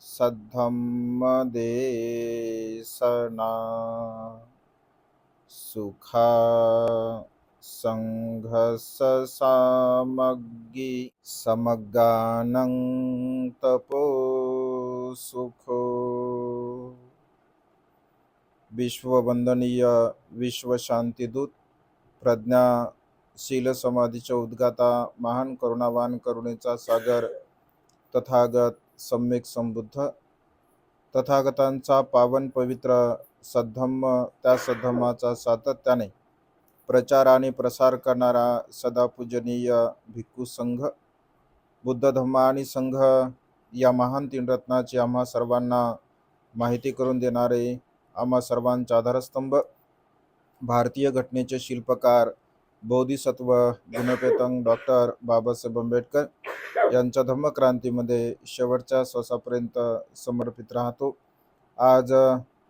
सद्धम्मदेशना सुखा संघससामग्गी समगानं तपो सुखो। विश्ववंदनीय विश्वशांतीदूत प्रज्ञाशील समाधीच्या उद्गाता महान करुणावान करुणेचा सागर तथागत सम्यक संबुद्ध। तथागतांचा पावन पवित्र सद्धम्म त्या सद्धम्माचा सातत्याने प्रचार आणि प्रसार करणारा सदा पूजनीय भिक्खू संघ बुद्ध धम्म आणि संघ या महान तीन रत्नाची आम्हा सर्वांना माहिती करून देणारे आम्हा सर्वांचा आधारस्तंभ। भारतीय घटनेचे शिल्पकार बोधिसत्व गुणपेतंग डॉक्टर बाबासाहेब आंबेडकर यांच्या धम्मक्रांतीमध्ये शेवटच्या श्वासापर्यंत समर्पित राहतो. आज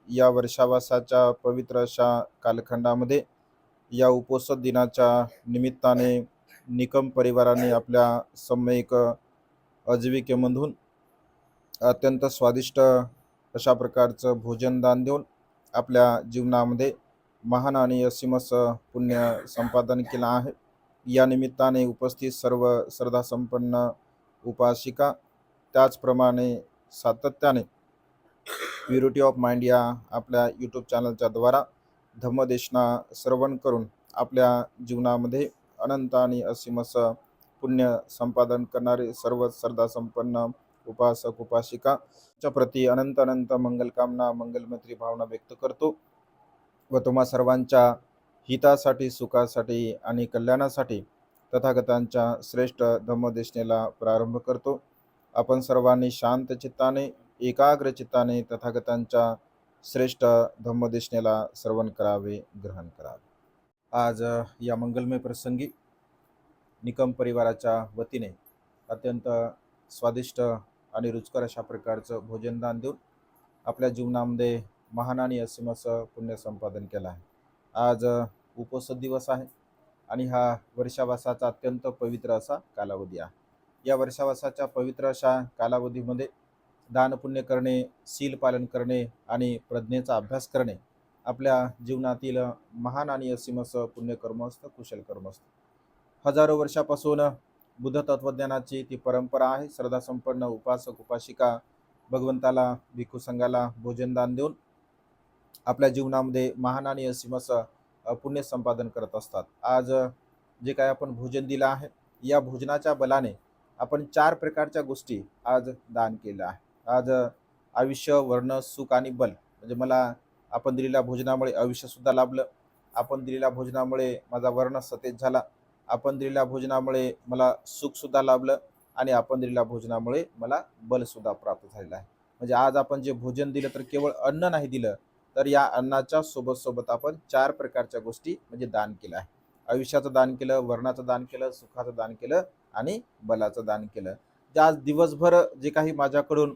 या वर्षावासाच्या पवित्र अशा कालखंडामध्ये या उपोषद दिनाच्या निमित्ताने निकम परिवाराने आपल्या सम्यक आजीविकेमधून अत्यंत स्वादिष्ट अशा प्रकारचं भोजनदान देऊन आपल्या जीवनामध्ये महान आणि असीमस पुण्य संपादन केलं आहे. या निमित्ताने उपस्थित सर्व श्रद्धासंपन्न उपासिका त्याचप्रमाणे सातत्याने प्युरिटी ऑफ माइंड या आपल्या यूट्यूब चॅनलच्या द्वारा धम्मदेशना श्रवण करून आपल्या जीवनामध्ये अनंत आणि असीमस पुण्य संपादन करणारे सर्व श्रद्धासंपन्न उपासक उपासिका च्या प्रती अनंत अनंत मंगलकामना मंगलमैत्री भावना व्यक्त करतो. व तुम्हा सर्वांच्या हितासाठी सुखासाठी आणि कल्याणासाठी तथागतांच्या श्रेष्ठ धम्मदेशनेला प्रारंभ करतो. आपण सर्वांनी शांत चित्ताने एकाग्र चित्ताने तथागतांच्या श्रेष्ठ धम्मदेशनेला श्रवण करावे ग्रहण करावे. आज या मंगलमय प्रसंगी निकम परिवाराच्या वतीने अत्यंत स्वादिष्ट आणि रुचकर अशा प्रकारचं भोजनदान देऊन आपल्या जीवनामध्ये महान आणि असीमाचं पुण्य संपादन केलं आहे. आज अ, उपोषद दिवस आहे आणि हा वर्षावासाचा अत्यंत पवित्र असा कालावधी आहे. या वर्षावासाच्या पवित्र अशा कालावधीमध्ये दानपुण्य करणे सील पालन करणे आणि प्रज्ञेचा अभ्यास करणे आपल्या जीवनातील महान आणि असीमस पुण्यकर्म असतं कुशल कर्म असतं. हजारो वर्षापासून बुद्ध तत्वज्ञानाची ती परंपरा आहे. श्रद्धासंपन्न उपासक उपासिका भगवंताला भिक्खू संघाला भोजनदान देऊन आपल्या जीवनामध्ये महान आणि असीम असं पुण्य संपादन करत असतात. आज जे काय आपण भोजन दिलं आहे या भोजनाच्या बलाने आपण चार प्रकारच्या गोष्टी आज दान केल्या आहे. आज आयुष्य वर्ण सुख आणि बल म्हणजे मला आपण दिलेल्या भोजनामुळे आयुष्यसुद्धा लाभलं. आपण दिलेल्या भोजनामुळे माझा वर्ण सतेज झाला. आपण दिलेल्या भोजनामुळे मला सुखसुद्धा लाभलं आणि आपण दिलेल्या भोजनामुळे मला बलसुद्धा प्राप्त झालेलं आहे. म्हणजे आज आपण जे भोजन दिलं तर केवळ अन्न नाही दिलं तर या अन्नाच्या सोबत सोबत आपण चार प्रकारच्या गोष्टी म्हणजे दान केलं आहे. आयुष्याचं दान केलं वर्णाचं दान केलं सुखाचं दान केलं आणि बलाचं दान केलं. त्या आज दिवसभर जे काही माझ्याकडून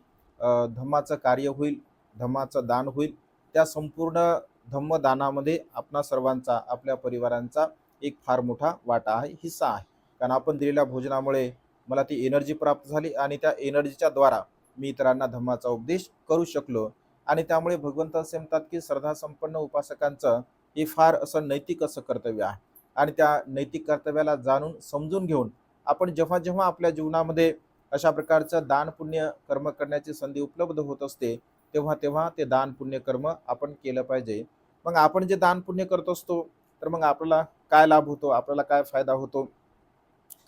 धम्माचं कार्य होईल धम्माचं दान होईल त्या संपूर्ण धम्मदानामध्ये आपणा सर्वांचा आपल्या परिवारांचा एक फार मोठा वाटा आहे हिस्सा आहे. कारण आपण दिलेल्या भोजनामुळे मला ती एनर्जी प्राप्त झाली आणि त्या एनर्जीच्या द्वारा मी इतरांना धम्माचा उपदेश करू शकलो. आणि त्यामुळे भगवंत असे म्हणतात की श्रद्धासंपन्न उपासकांचं हे फार असं नैतिक असं कर्तव्य आहे. आणि त्या नैतिक कर्तव्याला जाणून समजून घेऊन आपण जेव्हा जेव्हा आपल्या जीवनामध्ये अशा प्रकारचं दान पुण्य कर्म करण्याची संधी उपलब्ध होत असते तेव्हा तेव्हा ते दान पुण्य कर्म आपण केलं पाहिजे. मग आपण जे दान पुण्य करत असतो तर मग आपल्याला काय लाभ होतो आपल्याला काय फायदा होतो?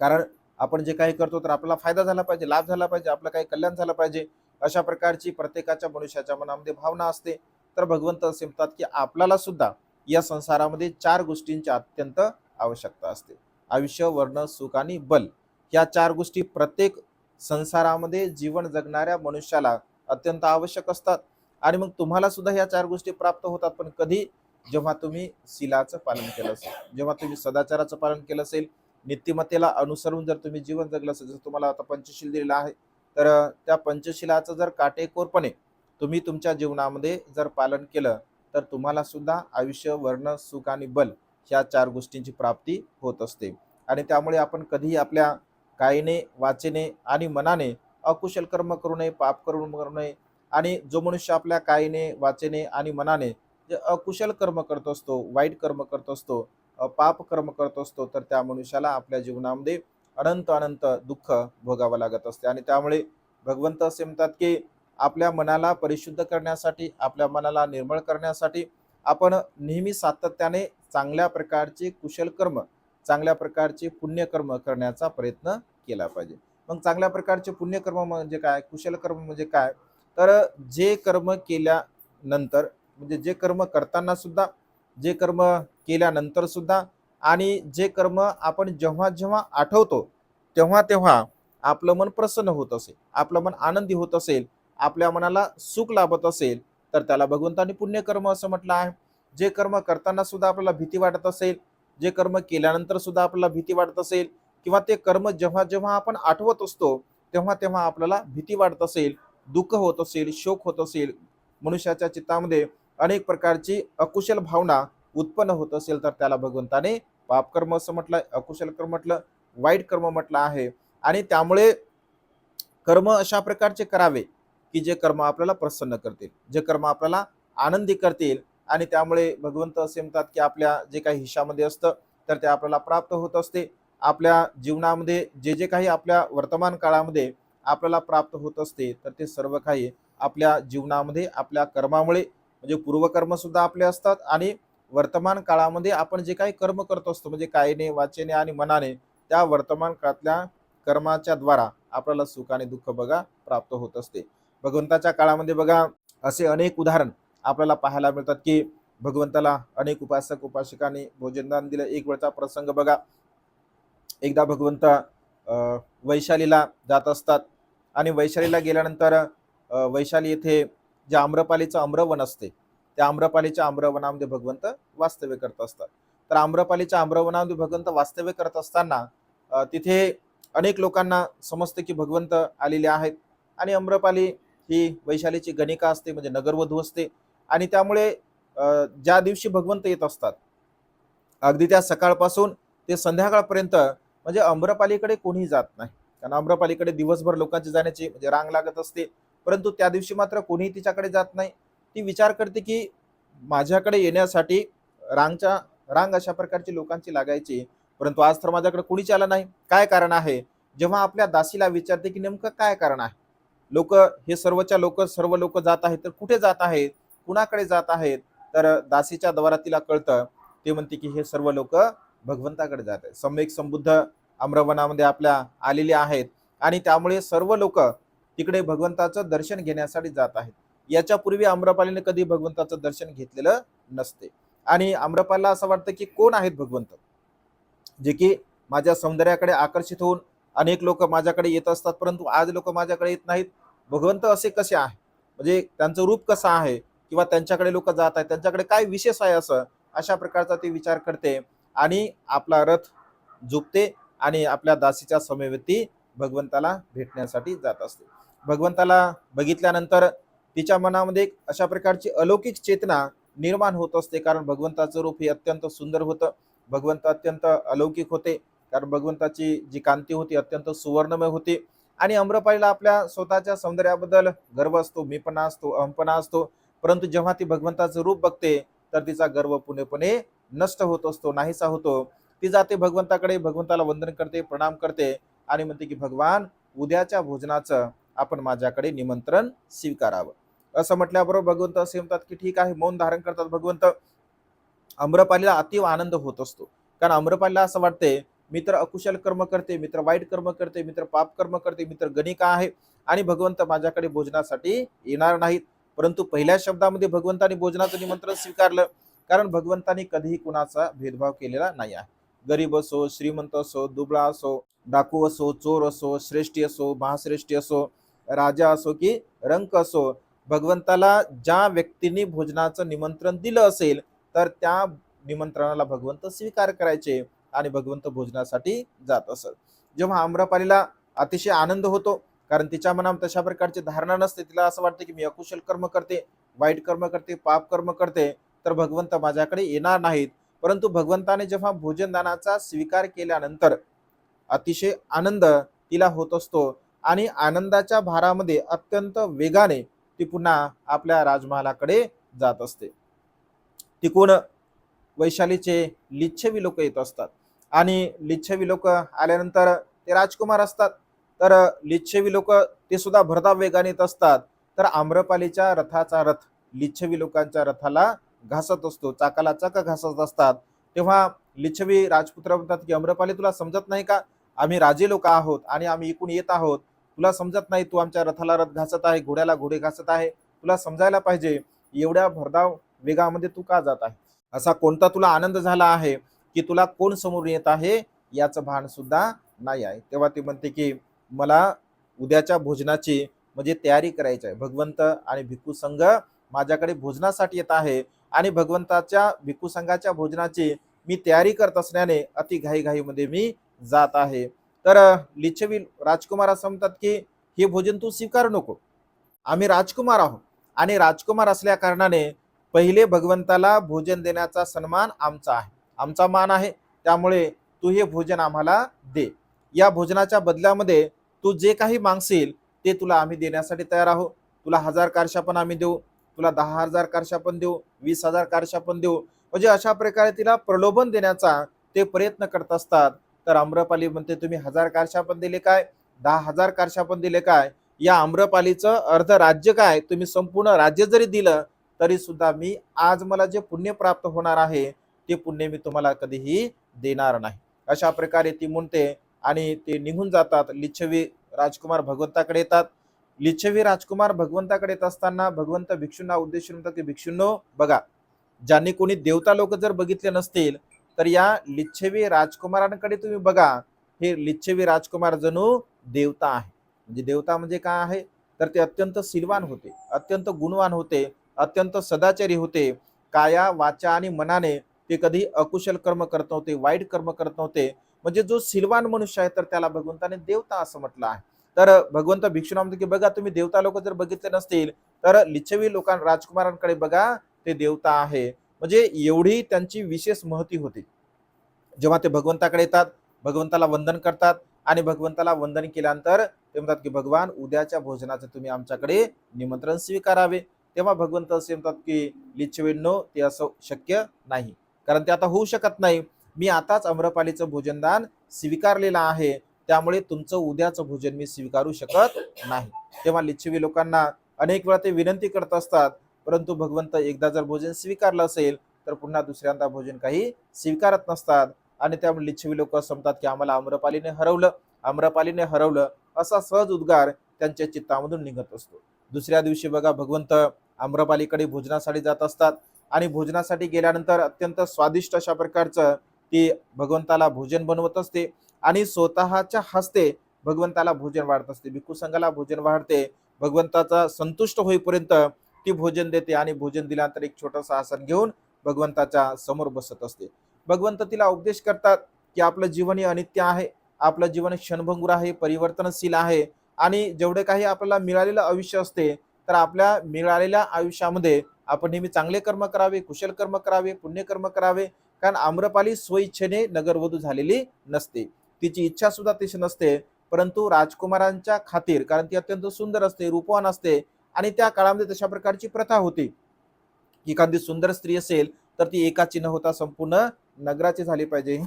कारण आपण जे काही करतो तर आपल्याला फायदा झाला पाहिजे लाभ झाला पाहिजे आपलं काही कल्याण झालं पाहिजे. अशा प्रकारची प्रत्येकाच्या मनुष्याच्या मनामध्ये भावना असते. तर भगवंत असे म्हणतात की आपल्याला सुद्धा या संसारामध्ये चार गोष्टींची अत्यंत आवश्यकता असते. आयुष्य वर्ण सुख आणि बल या चार गोष्टी प्रत्येक संसारामध्ये जीवन जगणाऱ्या मनुष्याला अत्यंत आवश्यक असतात. आणि मग तुम्हाला सुद्धा या चार गोष्टी प्राप्त होतात. पण कधी जेव्हा तुम्ही शिलाचं पालन केलं असेल जेव्हा तुम्ही सदाचाराचं पालन केलं असेल नित्यमतेला अनुसरून जर तुम्ही जीवन जगलं असेल जसं तुम्हाला आता पंचशील दिलेलं आहे तर त्या पंचशिलाचं जर काटेकोरपणे तुम्ही तुमच्या जीवनामध्ये जर पालन केलं तर तुम्हाला सुद्धा आयुष्य वर्ण सुख आणि बल ह्या चार गोष्टींची प्राप्ती होत असते. आणि त्यामुळे आपण कधीही आपल्या कायने वाचेने आणि मनाने अकुशल कर्म करू नये पाप करून करू नये आणि जो मनुष्य आपल्या कायने वाचेने आणि मनाने जे अकुशल कर्म करत असतो वाईट कर्म करत असतो पाप कर्म करत असतो तर त्या मनुष्याला आपल्या जीवनामध्ये अनंत अनंत दुःख भोगावं लागत असते. आणि त्यामुळे भगवंत असे म्हणतात की आपल्या मनाला परिशुद्ध करण्यासाठी आपल्या मनाला निर्मळ करण्यासाठी आपण नेहमी सातत्याने चांगल्या प्रकारचे कुशल कर्म चांगल्या प्रकारचे पुण्यकर्म करण्याचा प्रयत्न केला पाहिजे. मग चांगल्या प्रकारचे पुण्यकर्म म्हणजे काय? कुशल कर्म म्हणजे काय? तर जे कर्म केल्यानंतर म्हणजे जे कर्म करताना सुद्धा जे कर्म केल्यानंतर सुद्धा आणि जे कर्म आपण जेव्हा जेव्हा आठवतो तेव्हा तेव्हा आपलं मन प्रसन्न होत असेल आपलं मन आनंदी होत असेल आपल्या मनाला सुख लाभत असेल तर त्याला भगवंतानी पुण्यकर्म असं म्हटलं आहे. जे कर्म करताना सुद्धा आपल्याला भीती वाटत असेल जे कर्म केल्यानंतर सुद्धा आपल्याला भीती वाटत असेल किंवा ते कर्म जेव्हा जेव्हा आपण आठवत असतो तेव्हा तेव्हा आपल्याला भीती वाटत असेल दुःख होत असेल शोक होत असेल मनुष्याच्या चित्तामध्ये अनेक प्रकारची अकुशल भावना उत्पन्न होत असेल तर त्याला भगवंताने पापकर्म असं म्हटलं अकुशल कर्म म्हटलं वाईट कर्म म्हटलं आहे. आणि त्यामुळे कर्म अशा प्रकारचे करावे की जे कर्म आपल्याला प्रसन्न करतील जे कर्म आपल्याला आनंदी करतील. आणि त्यामुळे भगवंत असे म्हणतात की आपल्या जे काही हिशामध्ये असतं तर ते आपल्याला प्राप्त होत असते. आपल्या जीवनामध्ये जे जे काही आपल्या वर्तमान काळामध्ये आपल्याला प्राप्त होत असते तर ते सर्व काही आपल्या जीवनामध्ये आपल्या कर्मामुळे म्हणजे पूर्वकर्म सुद्धा आपले असतात आणि वर्तमान काळामध्ये आपण जे काही कर्म करत असतो म्हणजे कायने वाचेने आणि मनाने त्या वर्तमान काळातल्या कर्माच्या द्वारा आपल्याला सुख आणि दुःख बघा प्राप्त होत असते. भगवंताच्या काळामध्ये बघा असे अनेक उदाहरण आपल्याला पाहायला मिळतात की भगवंताला अनेक उपासक उपासकांनी भोजनदान दिलं. एक वेळचा प्रसंग बघा. एकदा भगवंत वैशालीला जात असतात आणि वैशालीला गेल्यानंतर वैशाली येथे जे आम्रपालीचं आम्रवन असते त्या आम्रपालीच्या आम्रवनामध्ये भगवंत वास्तव्य करत असतात. तर आम्रपालीच्या आम्रवनामध्ये भगवंत वास्तव्य करत असताना तिथे अनेक लोकांना समजते की भगवंत आलेले आहेत आणि आम्रपाली ही वैशालीची गणिका असते म्हणजे नगरवधू असते आणि त्यामुळे ज्या दिवशी भगवंत येत असतात अगदी त्या सकाळपासून ते संध्याकाळपर्यंत म्हणजे आम्रपालीकडे कोणी जात नाही. कारण आम्रपालीकडे दिवसभर लोकांची जाण्याची म्हणजे रांग लागत असते परंतु त्या दिवशी मात्र कोणीही तिच्याकडे जात नाही. ती विचार करते की माझ्याकडे येण्यासाठी रांगच्या रांग अशा प्रकारची लोकांची लागायची परंतु आज तर माझ्याकडे कुणीच आलं नाही. काय कारण आहे? जेव्हा आपल्या दासीला विचारते की नेमकं काय कारण आहे? लोक हे सर्वच्या लोक सर्व लोक जात आहेत तर कुठे जात आहेत? कुणाकडे जात आहेत? तर दासीच्या द्वारा तिला कळतं. ते म्हणते की हे सर्व लोक भगवंताकडे जात आहेत. सम्यक समबुद्ध आम्रवनामध्ये आपल्या आलेले आहेत. आणि त्यामुळे सर्व लोक तिकडे भगवंताचं दर्शन घेण्यासाठी जात आहेत. याच्यापूर्वी आम्रपालीने कधी भगवंताचं दर्शन घेतलेलं नसते. आणि आम्रपालला असं वाटतं की कोण आहेत भगवंत? जे की माझ्या सौंदर्याकडे आकर्षित होऊन अनेक लोक माझ्याकडे येत असतात परंतु आज लोक माझ्याकडे येत नाहीत. भगवंत असे कसे आहे? म्हणजे त्यांचं रूप कसं आहे? किंवा त्यांच्याकडे लोक जात आहेत त्यांच्याकडे काय विशेष आहे असं? अशा प्रकारचा ती विचार करते आणि आपला रथ झुकते आणि आपल्या दासीच्या समवेती भगवंताला भेटण्यासाठी जात असते. भगवंताला बघितल्यानंतर तिच्या मनामध्ये एक अशा प्रकारची अलौकिक चेतना निर्माण होत असते. कारण भगवंताचं रूप हे अत्यंत सुंदर होतं. भगवंत अत्यंत अलौकिक होते. कारण भगवंताची जी कांती होती अत्यंत सुवर्णमय होती. आणि अम्रपालीला आपल्या स्वतःच्या सौंदर्याबद्दल गर्व असतो मीपणा असतो अहमपणा असतो. परंतु जेव्हा ती भगवंताचं रूप बघते तर तिचा गर्व पूर्णपणे नष्ट होत असतो नाहीसा होतो. ती जाते भगवंताकडे भगवंताला वंदन करते प्रणाम करते आणि म्हणते की भगवान उद्याच्या भोजनाचं आपण माझ्याकडे निमंत्रण स्वीकारावं. असं म्हटल्याबरोबर भगवंत असे म्हणतात की ठीक आहे मौन धारण करतात. भगवंत आम्रपालीला अतिव आनंद होत असतो. कारण आम्रपालीला असं वाटते मी तर अकुशल कर्म करते मी तर वाईट कर्म करते मी तर पाप कर्म करते मी तर गणिका आहे? आणि भगवंत माझ्याकडे भोजनासाठी येणार नाहीत. परंतु पहिल्या शब्दामध्ये भगवंताने भोजनाचं निमंत्रण स्वीकारलं. कारण भगवंतांनी कधीही कुणाचा भेदभाव केलेला नाही आहे. गरीब असो श्रीमंत असो दुबळा असो डाकू असो चोर असो श्रेष्ठी असो महाश्रेष्ठी असो राजा असो की रंक असो भगवंताला ज्या व्यक्तीने भोजनाचं निमंत्रण दिलं असेल तर त्या निमंत्रणाला भगवंत स्वीकार करायचे आणि भगवंत भोजनासाठी जात असत. जेव्हा आम्रपालीला अतिशय आनंद होतो कारण तिच्या मनात तशा प्रकारची धारणा नसते तिला असं वाटतं की मी अकुशल कर्म करते वाईट कर्म करते पाप कर्म करते तर भगवंत माझ्याकडे येणार नाहीत. परंतु भगवंताने जेव्हा भोजनदानाचा स्वीकार केल्यानंतर अतिशय आनंद तिला होत असतो आणि आनंदाच्या भारामध्ये अत्यंत वेगाने ती पुन्हा आपल्या राजमहालाकडे जात असते. तिकून वैशालीचे लिच्छवी लोक येत असतात. आणि लिच्छवी लोक आल्यानंतर ते राजकुमार असतात. तर लिच्छवी लोक ते सुद्धा भरधाव वेगाने येत असतात. तर आम्रपालीच्या रथाचा रथ लिच्छवी लोकांच्या रथाला घासत असतो. चाकाला चाक घासत असतात. तेव्हा लिच्छवी राजपुत्र म्हणतात की आम्रपाली तुला समजत नाही का? आम्ही राजे लोक आहोत आणि आम्ही इकडून येत आहोत. तुला समजत नाही तू आमच्या रथाला रथ घासत आहे घोड्याला घोडे घासत आहे. तुला समजायला पाहिजे एवढ्या भरधाव वेगामध्ये तू का जात आहे? असा कोणता तुला आनंद झाला आहे की तुला कोण समोर येत आहे याचं भान सुद्धा नाही आहे. तेव्हा ती म्हणते की मला उद्याच्या भोजनाची म्हणजे तयारी करायची आहे. भगवंत आणि भिक्खू संघ माझ्याकडे भोजनासाठी येत आहे आणि भगवंताच्या भिक्खू संघाच्या भोजनाची मी तयारी करत असल्याने अति घाईघाईमध्ये मी जात आहे. तर लिच्छवी राजकुमार असं म्हणतात की हे भोजन तू स्वीकार नको. आम्ही राजकुमार आहोत. आणि राजकुमार असल्या कारणाने पहिले भगवंताला भोजन देण्याचा सन्मान आमचा आहे. आमचा मान आहे. त्यामुळे तू हे भोजन आम्हाला दे. या भोजनाच्या बदल्यामध्ये तू जे काही मागशील ते तुला आम्ही देण्यासाठी तयार आहोत. तुला हजार कारशा पण आम्ही देऊ. तुला दहा हजार कारशा पण देऊ. वीस हजार कारशा पण देऊ. म्हणजे अशा प्रकारे तिला प्रलोभन देण्याचा ते प्रयत्न करत असतात. तर आम्रपाली म्हणते तुम्ही हजार कारशा पण दिले काय? दहा हजार कारशा पण दिले काय? या आम्रपालीचं अर्ध राज्य काय? तुम्ही संपूर्ण राज्य जरी दिलं तरी सुद्धा मी आज मला जे पुण्य प्राप्त होणार आहे ते पुण्य मी तुम्हाला कधीही देणार नाही. अशा प्रकारे ती म्हणते आणि ते निघून जातात. लिच्छवी राजकुमार भगवंताकडे येतात. लिच्छवी राजकुमार भगवंताकडे येत असताना भगवंत भिक्षूंना उद्देशून म्हणतात की भिक्षूंनो बघा ज्यांनी कोणी देवता लोक जर बघितले नसतील तर या लिच्छवी राजकुमारांकडे तुम्ही बघा हे लिच्छवी राजकुमार जणू देवता आहे. म्हणजे देवता म्हणजे काय आहे? तर ते अत्यंत सिलवान होते अत्यंत गुणवान होते अत्यंत सदाचारी होते. काया वाचा आणि मनाने ते कधी अकुशल कर्म करत नव्हते वाईट कर्म करत नव्हते. म्हणजे जो सिलवान मनुष्य आहे तर त्याला भगवंताने देवता असं म्हटलं आहे. तर भगवंत भिक्षुनामध्ये की बघा तुम्ही देवता लोक जर बघितले नसतील तर लिच्छवी लोकां राजकुमारांकडे बघा ते देवता आहे. म्हणजे एवढी त्यांची विशेष महती होती. जेव्हा ते भगवंताकडे येतात भगवंताला वंदन करतात आणि भगवंताला वंदन केल्यानंतर ते म्हणतात की भगवान उद्याच्या भोजनाचं तुम्ही आमच्याकडे निमंत्रण स्वीकारावे. तेव्हा भगवंत असे म्हणतात की लिच्छवींनो ते असं शक्य नाही. कारण ते आता होऊ शकत नाही. मी आताच अम्रपालीचं भोजनदान स्वीकारलेलं आहे. त्यामुळे तुमचं उद्याचं भोजन मी स्वीकारू शकत नाही. तेव्हा लिच्छवी लोकांना अनेक वेळा ते विनंती करत असतात परंतु भगवंत एकदा जर भोजन स्वीकारलं असेल तर पुन्हा दुसऱ्यांदा भोजन काही स्वीकारत नसतात. आणि त्यामुळे लिच्छवी लोक समतात की आम्हाला आम्रपालीने हरवलं आम्रपालीने हरवलं असा सहज उद्गार त्यांच्या चित्तामधून निघत असतो. दुसऱ्या दिवशी बघा भगवंत आम्रपालीकडे भोजनासाठी जात असतात. आणि भोजनासाठी गेल्यानंतर अत्यंत स्वादिष्ट अशा प्रकारचं ती भगवंताला भोजन बनवत असते आणि स्वतःच्या हस्ते भगवंताला भोजन वाढत असते. भिक्खू संघाला भोजन वाढते. भगवंताचा संतुष्ट होईपर्यंत ती भोजन देते आणि भोजन दिल्यानंतर एक छोटंसं आसन घेऊन भगवंताच्या समोर बसत असते. भगवंत तिला उपदेश करतात की आपलं जीवन हे अनित्य आहे आपलं जीवन क्षणभंगूर आहे परिवर्तनशील आहे आणि जेवढे काही आपल्याला मिळालेलं आयुष्य असते तर आपल्या मिळालेल्या आयुष्यामध्ये आपण नेहमी चांगले कर्म करावे कुशल कर्म करावे पुण्यकर्म करावे कारण आम्रपाली स्वइच्छेने नगरवधू झालेली नसते. तिची इच्छा सुद्धा तशी नसते परंतु राजकुमारांच्या खातीर कारण ती अत्यंत सुंदर असते रूपवान असते आणि त्या काळामध्ये तशा प्रकारची प्रथा होती. की एखादी सुंदर स्त्री असेल तर ती एका चिन्ह होता संपूर्ण नगराची झाली पाहिजे.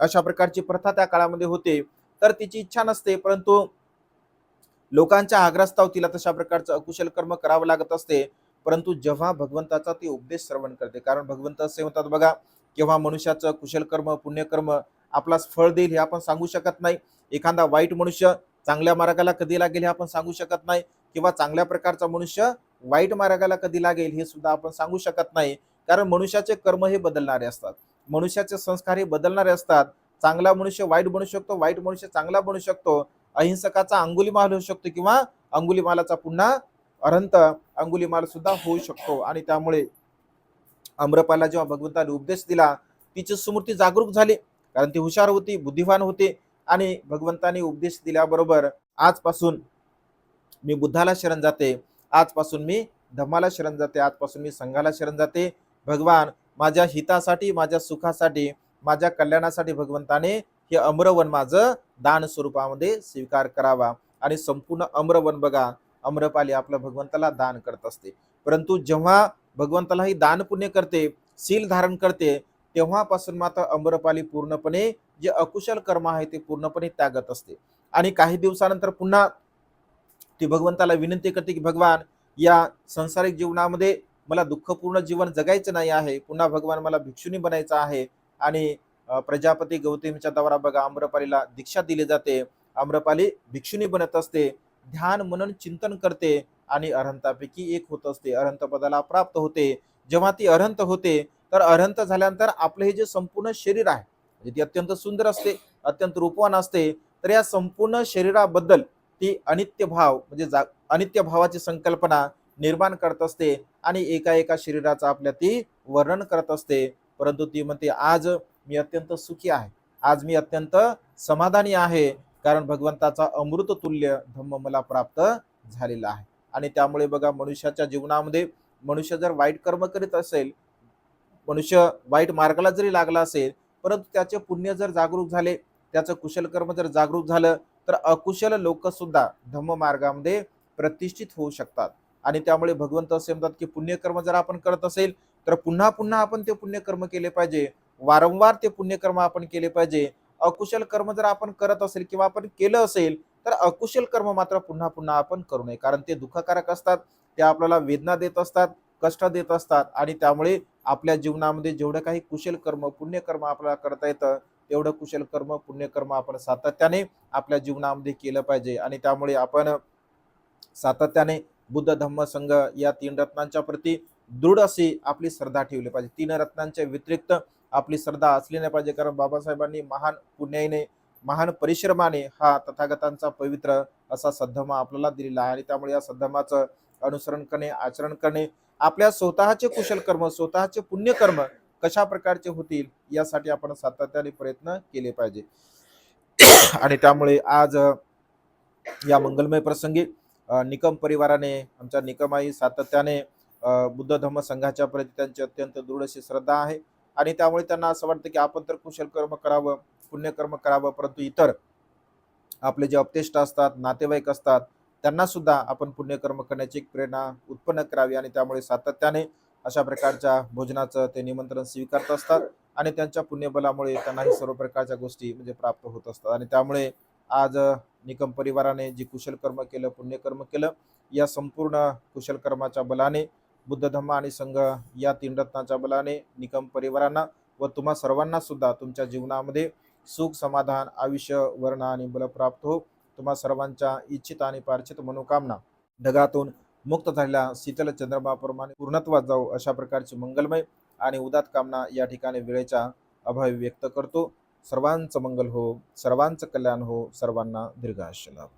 अशा प्रकारची प्रथा त्या काळामध्ये होते. तर तिची इच्छा नसते परंतु लोकांच्या आग्रस्ताव तिला तशा प्रकारचं अकुशल कर्म करावं लागत असते. परंतु जेव्हा भगवंताचा ती उपदेश श्रवण करते कारण भगवंत असे म्हणतात बघा केव्हा मनुष्याचं कुशल कर्म पुण्यकर्म आपला फळ देईल हे आपण सांगू शकत नाही. एखादा वाईट मनुष्य चांगल्या मार्गाला कधी लागेल हे आपण सांगू शकत नाही. किंवा चांगल्या प्रकारचा मनुष्य वाईट मार्गाला कधी लागेल हे सुद्धा आपण सांगू शकत नाही. कारण मनुष्याचे कर्म हे बदलणारे असतात. मनुष्याचे संस्कार हे बदलणारे असतात. चांगला मनुष्य वाईट बनू शकतो वाईट मनुष्य चांगला बनू शकतो. अहिंसकाचा अंगुलीमाल होऊ शकतो किंवा अंगुलीमालाचा पुन्हा अरंत अंगुलीमाल सुद्धा होऊ शकतो. आणि त्यामुळे अम्रपाला जेव्हा भगवंताने उपदेश दिला तिची स्मृती जागरूक झाली. कारण ती हुशार होती बुद्धिवान होती. आणि भगवंताने उपदेश दिल्याबरोबर आजपासून मी बुद्धाला शरण जाते. आजपासून मी धम्माला शरण जाते. आजपासून मी संघाला शरण जाते. भगवान माझ्या हितासाठी माझ्या सुखासाठी माझ्या कल्याणासाठी भगवंताने हे अम्रवन माझं दान स्वरूपामध्ये स्वीकार करावा. आणि संपूर्ण अम्रवन बघा अम्रपाली आपल्या भगवंताला दान करत असते. परंतु जेव्हा भगवंताला ही दान पुण्य करते सील धारण करते तेव्हापासून मात्र अम्रपाली पूर्णपणे जे अकुशल कर्म आहे ते पूर्णपणे त्यागत असते. आणि काही दिवसानंतर पुन्हा ती भगवंताला विनंती करते की भगवान या संसारिक जीवनामध्ये मला दुःखपूर्ण जीवन जगायचं नाही आहे. पुन्हा भगवान मला भिक्षुनी बनायचं आहे. आणि प्रजापती गौतमीच्या द्वारा बघा आम्रपालीला दीक्षा दिली जाते. आम्रपाली भिक्षुनी बनत असते ध्यान मनन चिंतन करते आणि अरहंतापैकी एक होत असते. अरहंत पदाला प्राप्त होते. जेव्हा ती अरहंत होते तर अरहंत झाल्यानंतर आपलं हे जे संपूर्ण शरीर आहे म्हणजे ती अत्यंत सुंदर असते अत्यंत रूपवान असते तर या संपूर्ण शरीराबद्दल ती अनित्य भाव म्हणजे जा अनित्य भावाची संकल्पना निर्माण करत असते आणि एका एका शरीराचं आपल्या ती वर्णन करत असते. परंतु ती म्हणते आज मी अत्यंत सुखी आहे. आज मी अत्यंत समाधानी आहे. कारण भगवंताचा अमृत तुल्य धम्म मला प्राप्त झालेला आहे. आणि त्यामुळे बघा मनुष्याच्या जीवनामध्ये मनुष्य जर वाईट कर्म करीत असेल मनुष्य वाईट मार्गाला जरी लागला असेल परंतु त्याचे पुण्य जर जागरूक झाले त्याचं कुशल कर्म जर जागरूक झालं तर अकुशल लोक सुद्धा धम्म मार्गामध्ये प्रतिष्ठित होऊ शकतात. आणि त्यामुळे भगवंत असे म्हणतात की पुण्यकर्म जर आपण करत असेल तर पुन्हा पुन्हा आपण ते पुण्यकर्म केले पाहिजे. वारंवार ते पुण्यकर्म आपण केले पाहिजे. अकुशल कर्म जर आपण करत असेल किंवा आपण केलं असेल तर अकुशल कर्म मात्र पुन्हा पुन्हा आपण करू नये. कारण ते दुःखकारक असतात ते आपल्याला वेदना देत असतात कष्ट देत असतात आणि त्यामुळे आपल्या जीवनामध्ये जेवढं काही कुशल कर्म पुण्यकर्म आपल्याला करता येतं तेवढं कुशल कर्म पुण्यकर्म आपण सातत्याने आपल्या जीवनामध्ये केलं पाहिजे. आणि त्यामुळे आपण सातत्याने बुद्ध धम्म संघ या तीन रत्नांच्या प्रती दृढ अशी आपली श्रद्धा ठेवली पाहिजे. तीन रत्नांच्या व्यतिरिक्त आपली श्रद्धा असली नाही पाहिजे. कारण बाबासाहेबांनी महान पुण्याने महान परिश्रमाने हा तथागतांचा पवित्र असा सद्धमा आपल्याला दिलेला आहे. आणि त्यामुळे या सद्धमाचं अनुसरण करणे आचरण करणे आपल्या स्वतःचे कुशल कर्म स्वतःचे पुण्यकर्म कशा प्रकारचे होतील यासाठी आपण सातत्याने प्रयत्न केले पाहिजे. आणि त्यामुळे आज या मंगलमय प्रसंगी निकम परिवाराने आमच्या निकमाई सातत्याने बुद्ध धम्म संघाच्या प्रती त्यांची अत्यंत दृढ अशी श्रद्धा आहे. आणि त्यामुळे त्यांना असं वाटतं की आपण तर कुशल कर्म करावं पुण्यकर्म करावं परंतु इतर आपले जे अपतेष्ट असतात नातेवाईक असतात त्यांना सुद्धा आपण पुण्यकर्म करण्याची एक प्रेरणा उत्पन्न करावी आणि त्यामुळे सातत्याने अशा प्रकारच्या भोजनाचं ते निमंत्रण स्वीकारत असतात आणि त्यांच्या पुण्यबलामुळे त्यांनाही सर्व प्रकारच्या गोष्टी म्हणजे प्राप्त होत असतात. आणि त्यामुळे आज निकम परिवाराने जी कुशल कर्म केलं पुण्यकर्म केलं या संपूर्ण कुशल कर्माच्या बलाने बुद्ध धम्म आणि संघ या तीन रत्नाच्या बलाने निकम परिवारांना व तुम्हा सर्वांना सुद्धा तुमच्या जीवनामध्ये सुख समाधान आयुष्य वर्ण आणि बल प्राप्त हो. तुम्हा सर्वांच्या इच्छित आणि पार्चित मनोकामना ढगातून मुक्त झालेल्या शीतल चंद्रमाप्रमाणे पूर्णत्वात जाऊ अशा प्रकारची मंगलमय आणि उदात कामना या ठिकाणी वेळेच्या अभावी व्यक्त करतो. सर्वांचं मंगल हो सर्वांचं कल्याण हो सर्वांना दीर्घायुष्य लाभ.